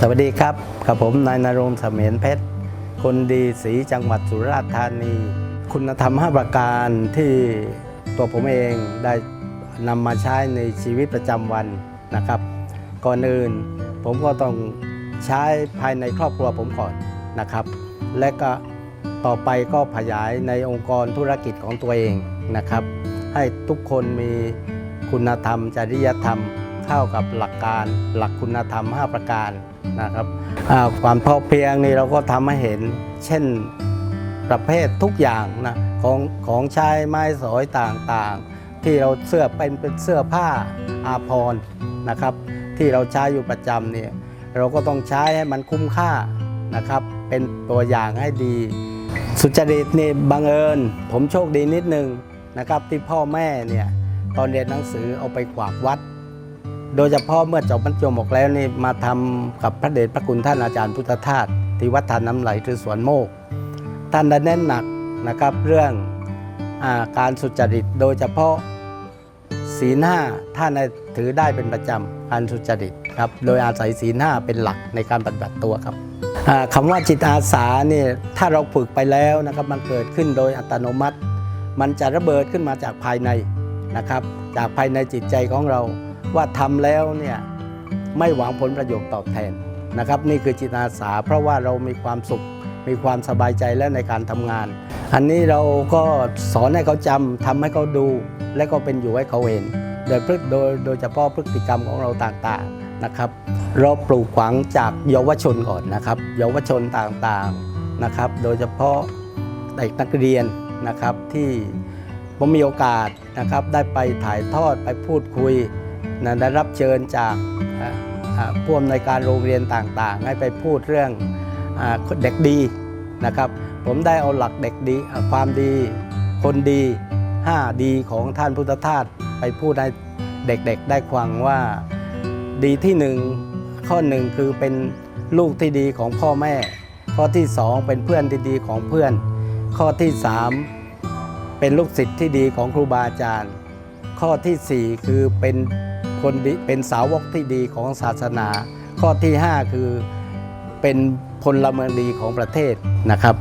สวัสดีครับกับผมนายนรงเสมียนเพชร คนดีสีจังหวัดสุราษฎร์ธานี คุณธรรม 5 ประการที่ตัวผมเองได้นำมาใช้ในชีวิตประจำวันนะครับ ก่อนอื่นผมก็ต้องใช้ภายในครอบครัวผมก่อนนะครับ และก็ต่อไปก็ขยายในองค์กรธุรกิจของตัวเองนะครับ ให้ทุกคนมีคุณธรรมจริยธรรม เข้ากับหลักการหลักคุณธรรม 5 ประการนะครับความพอเพียงนี่เราก็ทำให้เห็น เช่นประเภททุกอย่างนะของของใช้ไม้สอยต่างๆ ที่เราเสื้อเป็นเป็นเสื้อผ้าอาภรณ์นะครับ ที่เราใช้อยู่ประจำเนี่ยเราก็ต้องใช้ให้มันคุ้มค่านะครับ เป็นตัวอย่างให้ดี สุจริตนี่บังเอิญ ผมโชคดีนิดนึงนะครับที่พ่อแม่เนี่ยตอนเรียนหนังสือเอาไปกวาดวัด โดยเฉพาะเมื่อจบมัธยมออกแล้วนี่มาทำกับพระเดชพระคุณท่านอาจารย์พุทธทาสที่วัดทานน้ำไหลหรือสวนโมก ท่านได้เน้นหนักนะครับเรื่องอาการสุจริต โดยเฉพาะศีลห้าท่านได้ถือได้เป็นประจำการสุจริตครับโดยอาศัยศีลห้าเป็นหลักในการปฏิบัติตัวครับอ่าคำว่าจิตอาสาเนี่ยถ้าเราฝึกไปแล้วนะครับมันเกิดขึ้นโดยอัตโนมัติ มันจะระเบิดขึ้นมาจากภายในนะครับ จากภายในจิตใจของเรา ว่าทำแล้วเนี่ยไม่หวังผลประโยชน์ตอบแทนนะครับ นี่คือจิตอาสา เพราะว่าเรามีความสุขมีความสบายใจแล้วในการทำงาน อันนี้เราก็สอนให้เขาจำทำให้เขาดู และก็เป็นอยู่ให้เขาเห็นโดยพฤติโดยโดยเฉพาะพฤติกรรมของเราต่างๆนะครับ เราปลูกฝังจากเยาวชนก่อนนะครับ เยาวชนต่างๆนะครับ โดยเฉพาะเด็กนักเรียนนะครับที่ผมมีโอกาสนะครับได้ไปถ่ายทอดไปพูดคุย นะได้รับเชิญจากอ่าอ่าผู้อำนวยการโรงเรียนต่างๆ ให้ไปพูดเรื่องอเด็กดีนะครับ ผมได้เอาหลักเด็กดีความดีคนดี 5 ดีของท่านพุทธทาสไปพูดให้เด็กๆ ได้ฟังว่าดีที่หนึ่งข้อหนึ่งคือเป็นลูกที่ดีของพ่อแม่ ข้อที่สองเป็นเพื่อนที่ดีของเพื่อน ข้อที่สามเป็นลูกศิษย์ที่ดีของครูบาอาจารย์ ข้อที่สี่คือเป็น คนเป็นสาวกที่ดีของศาสนา ข้อที่ห้าคือเป็นพลเมืองดีของประเทศนะครับ